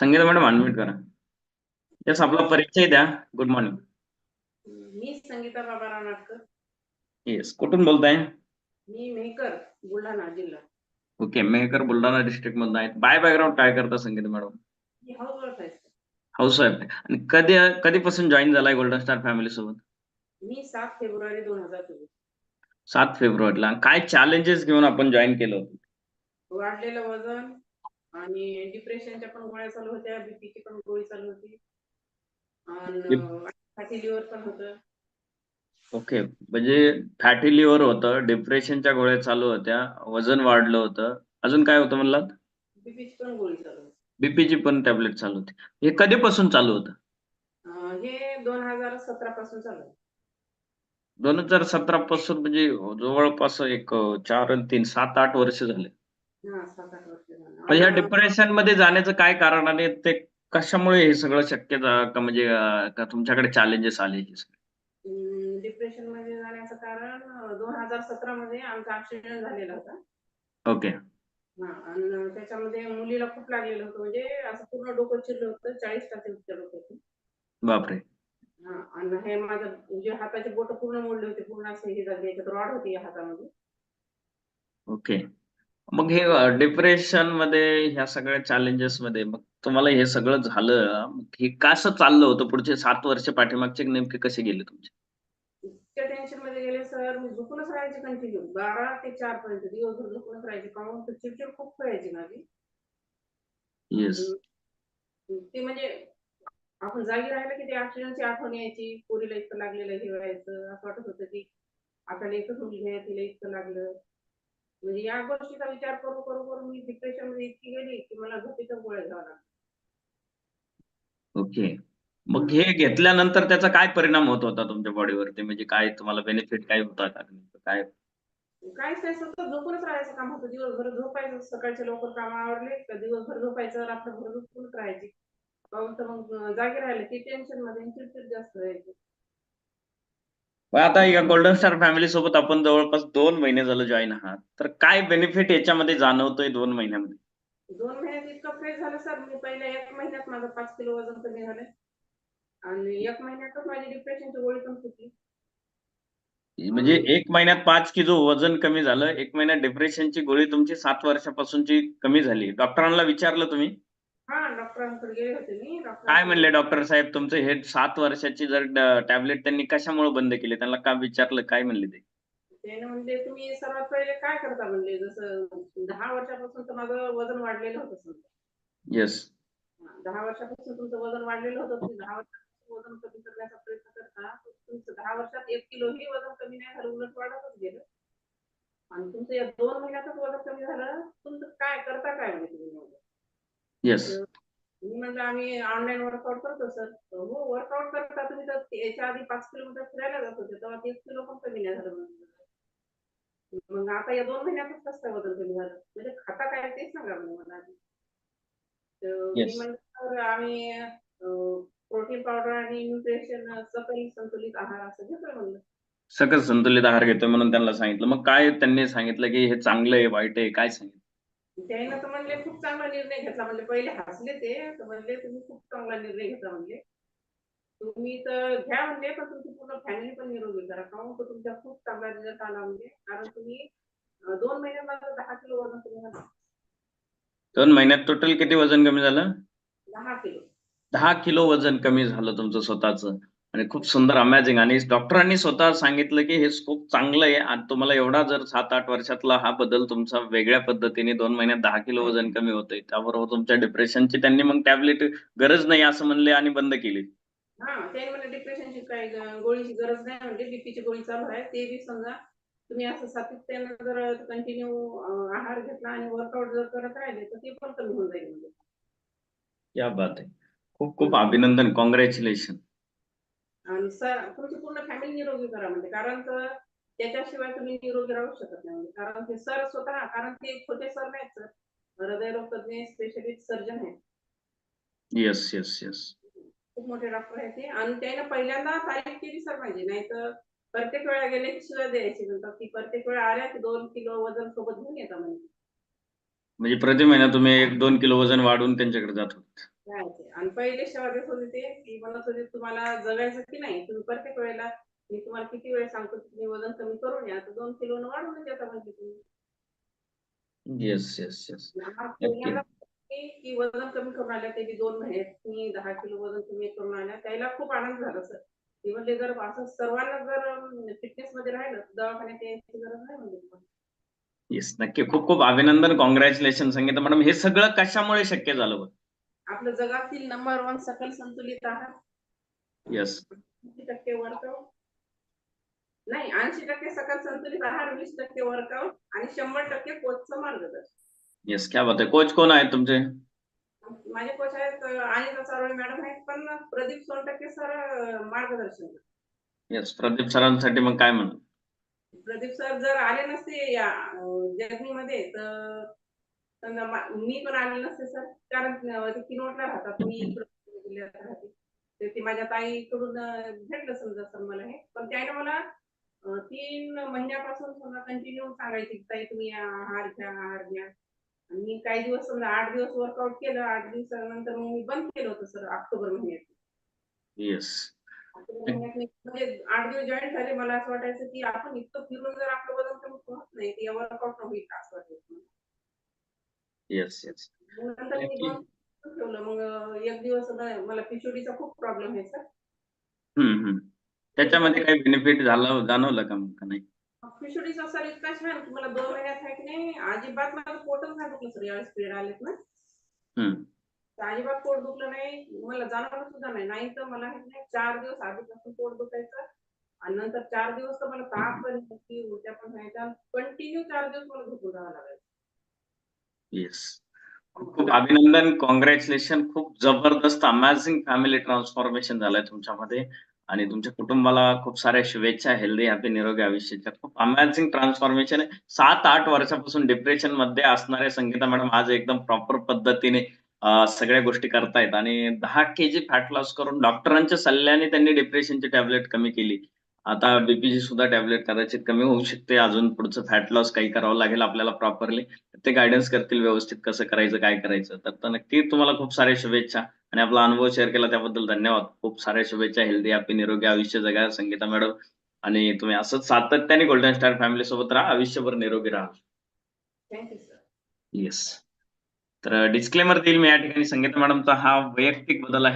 Sangeeta madam unmute करा. Yes आपला परिचय द्या. गुड मॉर्निंग मी संगीता बाबाराव नाटकर येस कुठून बोलताय? मी मेहकर बुलढाणा जिल्हा. ओके मेहकर बुलढाणा डिस्ट्रिक्ट मधून आहेत. बाय बॅकग्राऊंड काय करता संगीता मॅडम? मी हाऊसवाईफ आहे हाऊस वाईफ आणि कधी कधीपासून जॉईन झालाय गोल्डन स्टार फॅमिली सोबत? मी सात फेब्रुवारी दोन हजार चोवीस. सात फेब्रुवारीला. काय चॅलेंजेस घेऊन आपण जॉईन केलं होतं? वाढलेलं वजन आणि डिप्रेशनच्या पण गोळ्या चालू होत्या बीपीची पण गोळी चालू होती. आणि फॅटी लिव्हर पण होतं. ओके म्हणजे फॅटी लिव्हर होतं डिप्रेशनच्या गोळ्या चालू होत्या वजन वाढलं होतं. अजून काय होतं म्हणलात? बीपीची पण गोळी चालू होती. बीपीची पण टॅबलेट चालू होती. हे कधीपासून चालू होतं? हे दोन हजार सतरा पासून चालू. दोन हजार सतरा पासून म्हणजे जवळपास एक चार आणि तीन सात आठ वर्ष झाले. सात आठ वर्ष. पण ह्या डिप्रेशनमध्ये जाण्याचं काय कारण आणि ते कशामुळे हे सगळं शक्य का म्हणजे का तुमच्याकडे चॅलेंजेस आले हे सगळे? डिप्रेशनमध्ये जाण्याचं कारण दोन हजार सतरा मध्ये आमचा ऍक्सिडेंट झालेला होता. ओके. हा आणि त्याच्यामध्ये मुलीला खूप लागलेलं होतं. म्हणजे असं पूर्ण डोकं चिरलं होतं चाळीस टक्के उत्तर डोक्यातून बापरे. हा आणि हे माझं म्हणजे हाताचे बोट पूर्ण मोडले होते. पूर्ण असे हे झाले. रॉड होती या हातामध्ये. ओके. मग हे डिप्रेशनमध्ये ह्या सगळ्या चॅलेंजेस मध्ये मग तुम्हाला हे सगळं झालं हे कसं चाललं होतं पुढचे सात वर्ष पाठीमागचे नेमके कसे गेले तुमचे? इतक्या टेन्शनमध्ये गेले सर मी झोपूनच राहायचे कंटिन्यू बारा ते चार पर्यंत दिवसभर झोपूनच राहायचे. काहून? तर चिडचिड खूप व्हायची माझी. येस ते म्हणजे आपण जागी राहिलं की ते ऍक्सिडेंटची आठवण यायची. पोरीला इतकं लागलेलं हे व्हायचं. असं वाटत होतं की आपल्याला एकच मुलगी आहे तिला इतकं लागलं. म्हणजे या गोष्टीचा विचार करू करू करू मी डिप्रेशनमध्ये इतकी गेली की मला झोपेच्या गोळ्या घ्यावा ओके. मग हे घेतल्यानंतर त्याचा काय परिणाम होत होता तुमच्या बॉडीवरती म्हणजे काय तुम्हाला बेनिफिट काय होता? का काय नाही सतत झोपूनच राहायचं काम होतं. दिवसभर झोपायचं. सकाळचे लवकर काम आवरले का दिवसभर झोपायचं. रात्रभर झोपूनच राहायची. तर मग जागी राहिले. की टेन्शनमध्ये चिडचिड जास्त व्हायची. आता या गोल्डन स्टार फॅमिली सोबत आपण जवळपास दोन महिने झालं जॉईन आहात. तर काय बेनिफिट याच्यामध्ये जाणवतोय दोन महिन्यामध्ये? दोन महिन्यात इतकं फ्रेश झालं सर मी पहिल्या एक महिन्यात माझं पाच किलो वजन कमी झालं आणि एक महिन्यातच माझी डिप्रेशनची गोळी पण सुटली म्हणजे एक महिन्यात पाच किलो वजन कमी झालं. एक महिन्यात डिप्रेशनची गोळी तुमची सात वर्षापासूनची कमी झाली. डॉक्टरांना विचारलं तुम्ही? हा डॉक्टरांकडे गेले होते मी. डॉक्टर काय म्हणले डॉक्टर साहेब? तुमचं हे सात वर्षाची जर टॅबलेट त्यांनी कशामुळे बंद केली? त्यांना का विचारलं? काय म्हणले ते? म्हणले तुम्ही सर्वात पहिले काय करता? म्हणले जसं दहा वर्षापासून तर माझं वजन वाढलेलं होतं येस हा, दहा वर्षापासून तुमचं वजन वाढलेलं होतं. तुम्ही दहा वर्षापासून वजन कमी करण्याचा प्रयत्न करता. तुमचं दहा वर्षात एक किलोही वजन कमी नाही झालं उलट वाढतच गेलं. आणि तुमचं या दोन महिन्यातच वजन कमी झालं. तुमचं काय करता काय म्हणजे तुम्ही? येस मी म्हणलं आम्ही ऑनलाईन वर्कआउट करतो सर हो वर्कआउट करता तुम्ही तर याच्या आधी पाच किलोमीटर फिरायला जात होते तेव्हा एक किलो पण कमी नाही झालं. मग आता या दोन महिन्यातच कसं काय वजन कमी झालं म्हणजे खाता काय तेच सांगा म्हणजे मला आधी. मी. म्हणलं आम्ही प्रोटीन पावडर आणि न्यूट्रिशन सकल संतुलित आहार असं घेतोय म्हणलं. सकस संतुलित आहार घेतोय म्हणून त्यांना सांगितलं. मग काय त्यांनी सांगितलं की हे चांगलं आहे वाईट आहे काय सांगितलं? त्यानं तर म्हणले खूप चांगला निर्णय घेतला. म्हणले पहिले हसले ते. तर म्हणले तुम्ही खूप चांगला निर्णय घेतला. म्हणले तुम्ही तर घ्या. म्हणले पण तुमची पूर्ण फॅमिली पण निरोगी करा काहून तर तुमचा खूप चांगला रिझल्ट आला. म्हणजे कारण तुम्ही दोन महिन्यात माझं दहा किलो वजन कमी झालं दोन महिन्यात टोटल किती वजन कमी झालं? दहा किलो. दहा किलो वजन कमी झालं तुमचं स्वतःचं. आणि खूप सुंदर अमॅझिंग आणि डॉक्टरांनी स्वतः सांगितलं की हे खूप चांगलं आहे. आणि तुम्हाला एवढा जर सात आठ वर्षातला हा बदल तुमचा वेगळ्या पद्धतीने दोन महिन्यात दहा किलो वजन कमी होतंय. त्याबरोबर तुमच्या डिप्रेशनची त्यांनी मग टॅबलेट गरज नाही असं म्हणले आणि बंद केली. डिप्रेशनची काही गोळीची गरज नाही म्हणजे बीपीची गोळी चालू आहे. ते बी समजा तुम्ही असं सातत्यानं जर कंटिन्यू आहार घेतला आणि वर्कआउट जर करत राहिले तर ते पण कमी होऊन जाईल म्हणजे. या बात आहे. खूप खूप अभिनंदन. कॉंग्रॅच्युलेशन आणि सर तुमची पूर्ण फॅमिली निरोगी करा म्हणजे कारण त्याच्याशिवाय तुम्ही निरोगी राहू शकत नाही. म्हणजे कारण ते सर स्वतः कारण ते छोटे सर नाहीत सर. हृदयरोग तज्ञ स्पेशलिस्ट सर्जन आहेत. येस येस येस खूप मोठे डॉक्टर आहेत ते. आणि त्याने पहिल्यांदा तारीख केली सर माझी नाही तर प्रत्येक वेळा गेले की शिवाय द्यायची नंतर ती प्रत्येक वेळा आल्या की दोन किलो वजन सोबत घेऊन येतात म्हणजे म्हणजे प्रति महिना तुम्ही एक दोन किलो वजन वाढवून त्यांच्याकडे जात होते. ते. आणि पहिले शेवट होते ते की म्हणत होते तुम्हाला जगायचं की नाही तुम्ही प्रत्येक वेळेला मी तुम्हाला किती वेळ सांगतो तुम्ही वजन कमी करून या तर दोन किलो वाढवून देता म्हणजे तुम्ही येस येस येस की वजन कमी करून आल्या ते दोन महिन्यात तुम्ही दहा किलो वजन कमी करून आल्या त्याला खूप आनंद झाला सर ते म्हणजे जर असं सर्वांना जर फिटनेस मध्ये राहिलं दवाखान्यात यायची गरज नाही म्हणजे. येस नक्की खूप खूप अभिनंदन कॉंग्रॅच्युलेशन संगीता मॅडम हे सगळं कशामुळे शक्य झालं बरं? आपलं जगातील नंबर वन सकल संतुलित आहार. येस ऐंशी टक्के वर्कआउट नाही ऐंशी टक्के सकल संतुलित आहार वीस टक्के वर्कआउट आणि शंभर टक्के कोचचं मार्गदर्शन. येस क्या बात आहे. कोच कोण आहेत तुमचे? माझे कोच आहेत अनिता चारोळे मॅडम आहेत पण प्रदीप सोनटक्के सर मार्गदर्शन. येस प्रदीप सरांसाठी मग काय म्हणा? प्रदीप सर जर आले नसते या जर्नीमध्ये तर मा- पण आले नसते सर. कारण ते किनवटला राहतात. मी जिल्ह्यात राहते. तर ते माझ्या ताईकडून भेटलं समजा सर मला हे. पण त्याने मला तीन महिन्यापासून समजा कंटिन्यू सांगायचे ताई तुम्ही आहार घ्या आहार घ्या. आणि मी काही दिवस समजा आठ दिवस वर्कआउट केलं. आठ दिवसानंतर मग मी बंद केलं होतं सर ऑक्टोबर महिन्यात. येस म्हणजे आठ दिवस जॉईन झाले. मला असं वाटायचं की आपण इतकं फिरून जर आपलं वजन कमी होत नाही तर या वर्कआउट होईल का असं वाटायचं. येस येस नंतर मी ठेवलं. मग एक दिवस म- मला पिशोडीचा खूप प्रॉब्लेम आहे सर हम्म हम्म. त्याच्यामध्ये काही बेनिफिट झालं जाणवलं का मग का नाही? पिशोडीचा सर इतका छान की मला दोन महिन्यात आहे की नाही? अजिबात माझं पोटच नाही दुखलं सर यावेळेस पिरियड आलेत ना. हम्म. तर अजिबात पोट दुखलं नाही. मला जाणवलं सुद्धा नाही. नाही तर मला हे नाही चार दिवस आधीपासून पोट दुखायचं. आणि नंतर चार दिवस तर मला ताप पण होती उलट्या पण व्हायच्या कंटिन्यू चार दिवस मला झोपून राहावं लागायचं. येस खूप खूप अभिनंदन. कॉंग्रॅच्युलेशन खूप जबरदस्त अमेझिंग फॅमिली ट्रान्सफॉर्मेशन झालंय तुमच्यामध्ये. आणि तुमच्या कुटुंबाला खूप साऱ्या शुभेच्छा हेल्दी हॅपी निरोगी आयुष्याच्या. खूप अमेझिंग ट्रान्सफॉर्मेशन आहे. सात आठ वर्षापासून डिप्रेशनमध्ये असणाऱ्या संगीता मॅडम आज एकदम प्रॉपर पद्धतीने सगळ्या गोष्टी करतायत. आणि दहा के जी फॅट लॉस करून डॉक्टरांच्या सल्ल्याने त्यांनी डिप्रेशनची टॅबलेट कमी केली. आता बीपीची सुद्धा टॅबलेट कदाचित कमी होऊ शकते. अजून पुढचं फॅट लॉस काही करावं लागेल आपल्याला प्रॉपरली ते गायडन्स करतील व्यवस्थित कसं करायचं काय करायचं. तर नक्की तुम्हाला खूप साऱ्या शुभेच्छा. आणि आपला अनुभव शेअर केला त्याबद्दल धन्यवाद. खूप साऱ्या शुभेच्छा. हेल्दी हॅपी निरोगी आयुष्य जगा. संगीता मॅडम आणि तुम्ही असंच सातत्याने गोल्डन स्टार फॅमिली सोबत राहा. आयुष्यभर निरोगी राहा. थँक्यू सर येस तर डिस्क्लेमर देईल मी या ठिकाणी. संगीता मॅडमचा हा वैयक्तिक बदल आहे.